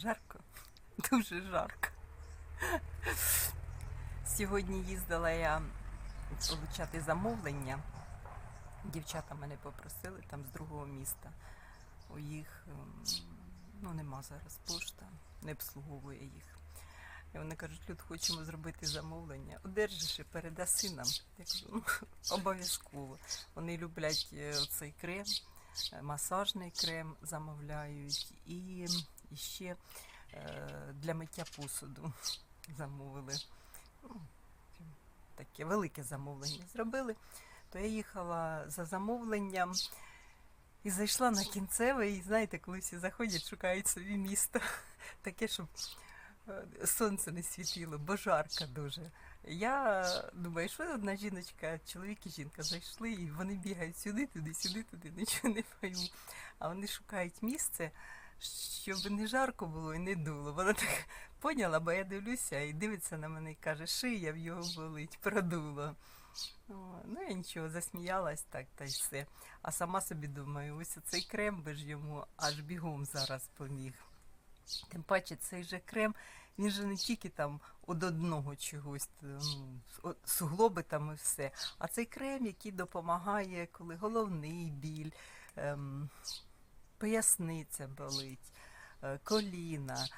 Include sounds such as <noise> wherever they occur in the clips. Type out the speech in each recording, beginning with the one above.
Жарко, <laughs> дуже жарко. Сьогодні їздила я получати замовлення. Дівчата мене попросили там з другого міста. У їх ем, ну, нема зараз пошта, не обслуговує їх. І вони кажуть, Люд, хочемо зробити замовлення. Одержиш і передаси нам. Я кажу, ну, <laughs> обов'язково. Вони люблять е, цей крем, е, масажний крем замовляють і, і ще е, для миття посуду <laughs> замовили. Ну, таке велике замовлення зробили. То я їхала за замовленням і зайшла на кінцеве, і знаєте, коли всі заходять, шукають собі місто. <laughs> Таке, щоб е, сонце не світило, бо жарко дуже. Я думаю, що одна жіночка, чоловік і жінка зайшли, і вони бігають сюди, туди, сюди, туди, нічого не пойму. А вони шукають місце, щоб не жарко було і не дуло. Вона так поняла, бо я дивлюся і дивиться на мене і каже, шия в його болить, продуло. О, Ну, я нічого, засміялась так та й все. А сама собі думаю, ось цей крем би ж йому аж бігом зараз поміг. Тим паче, цей же крем, він же не тільки там од одного чогось, ну, суглоби там і все. А цей крем, який допомагає, коли головний біль, ем, поясниця болить, е, коліна,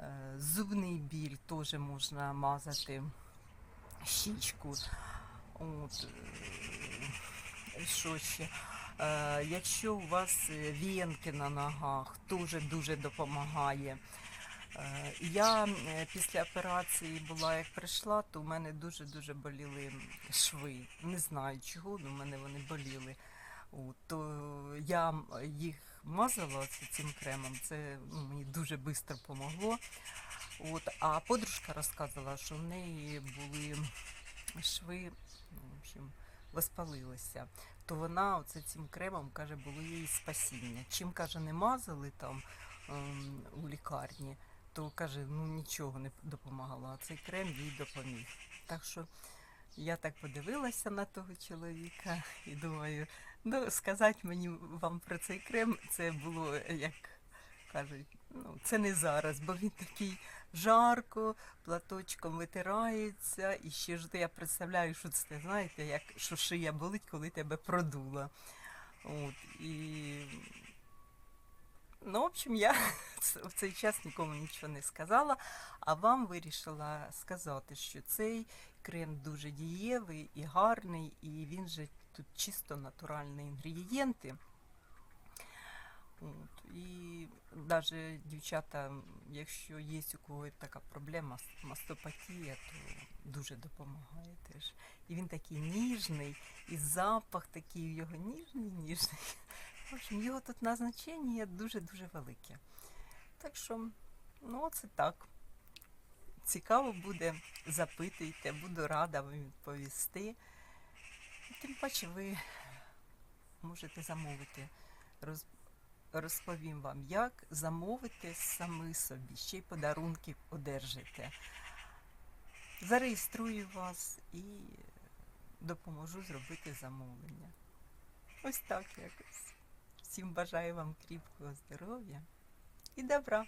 е, зубний біль теж можна мазати, щічку. От, е, що ще? Якщо у вас венки на ногах, теж дуже допомагає. Я після операції була, як прийшла, то у мене дуже-дуже боліли шви. Не знаю чого, але в мене вони боліли. То я їх мазала цим кремом, це мені дуже швидко допомогло. От, а подружка розказувала, що в неї були шви, ну, в общем, воспалилися. То вона оце цим кремом каже, було їй спасіння. Чим каже, не мазали там ем, у лікарні, то каже, ну нічого не допомагало, а цей крем їй допоміг. Так що я так подивилася на того чоловіка і думаю, ну сказати мені вам про цей крем, це було як кажуть, ну це не зараз, бо він такий жарко, платочком витирається, і ще ж я представляю, що це знаєте, як що шия болить, коли тебе продуло. От, і... Ну, в общем, я <laughs> в цей час нікому нічого не сказала, а вам вирішила сказати, що цей крем дуже дієвий і гарний, і він же тут чисто натуральні інгредієнти. От, і навіть дівчата, якщо є у когось така проблема, мастопатія, то дуже допомагає теж. І він такий ніжний, і запах такий у його ніжний, ніжний. В общем, його тут назначення дуже-дуже велике. Так що, ну, це так. Цікаво буде, запитуйте, буду рада вам відповісти. Тим паче ви можете замовити. Роз... Розповім вам, як замовити самі собі, ще й подарунки одержите. Зареєструю вас і допоможу зробити замовлення. Ось так якось. Всім бажаю вам кріпкого здоров'я і добра.